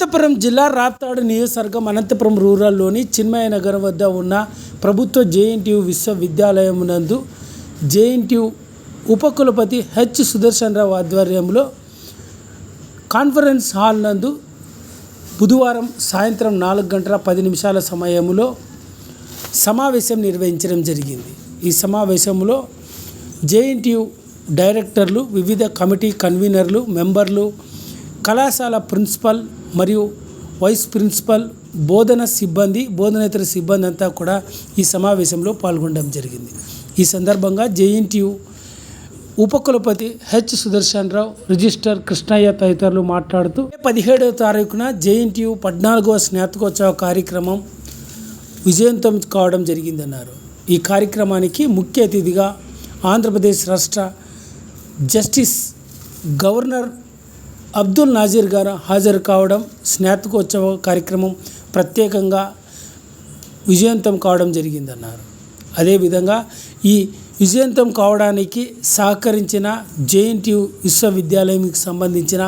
అనంతపురం జిల్లా రాప్తాడు నియోజకవర్గం అనంతపురం రూరల్లోని చిన్మయ నగరం వద్ద ఉన్న ప్రభుత్వ జేఎన్టీయు విశ్వవిద్యాలయం నందు జేఎన్టీయు ఉపకులపతి హెచ్ సుదర్శన్ రావు ఆధ్వర్యంలో కాన్ఫరెన్స్ హాల్ నందు బుధవారం సాయంత్రం నాలుగు గంటల పది నిమిషాల సమయంలో సమావేశం నిర్వహించడం జరిగింది. ఈ సమావేశంలో జేఎన్టీయు డైరెక్టర్లు వివిధ కమిటీ కన్వీనర్లు మెంబర్లు కళాశాల ప్రిన్సిపల్ మరియు వైస్ ప్రిన్సిపల్ బోధన సిబ్బంది బోధనేతర సిబ్బంది అంతా కూడా ఈ సమావేశంలో పాల్గొనడం జరిగింది. ఈ సందర్భంగా జేఎన్టీయు ఉపకులపతి హెచ్ సుదర్శన్ రావు రిజిస్టర్ కృష్ణయ్య తదితరులు మాట్లాడుతూ పదిహేడవ తారీఖున జేఎన్టీయు పద్నాలుగవ స్నాతకోత్సవ కార్యక్రమం విజయంతం కావడం జరిగిందన్నారు. ఈ కార్యక్రమానికి ముఖ్య అతిథిగా ఆంధ్రప్రదేశ్ రాష్ట్ర జస్టిస్ గవర్నర్ అబ్దుల్ నాజీర్ గారు హాజరు కావడం స్నాతకోత్సవ కార్యక్రమం ప్రత్యేకంగా విజయవంతం కావడం జరిగిందన్నారు. అదేవిధంగా ఈ విజయవంతం కావడానికి సహకరించిన జేఎన్టీయు విశ్వవిద్యాలయంకి సంబంధించిన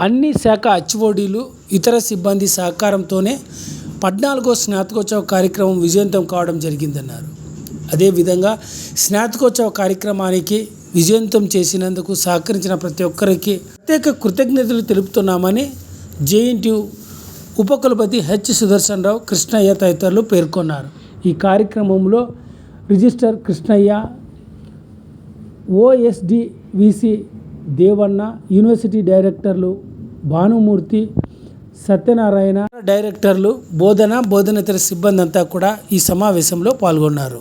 అన్ని శాఖ హెచ్ఓడీలు ఇతర సిబ్బంది సహకారంతోనే పద్నాలుగో స్నాతకోత్సవ కార్యక్రమం విజయవంతం కావడం జరిగిందన్నారు. అదేవిధంగా స్నాతకోత్సవ కార్యక్రమానికి విజయవంతం చేసినందుకు సహకరించిన ప్రతి ఒక్కరికి ప్రత్యేక కృతజ్ఞతలు తెలుపుతున్నామని జేఎన్టీయు ఉపకులపతి హెచ్ సుదర్శన్ రావు కృష్ణయ్య తదితరులు పేర్కొన్నారు. ఈ కార్యక్రమంలో register Krishnaiah OSD VC Devanna university డైరెక్టర్లు భానుమూర్తి సత్యనారాయణ డైరెక్టర్లు బోధన బోధనేతర సిబ్బంది అంతా కూడా ఈ సమావేశంలో పాల్గొన్నారు.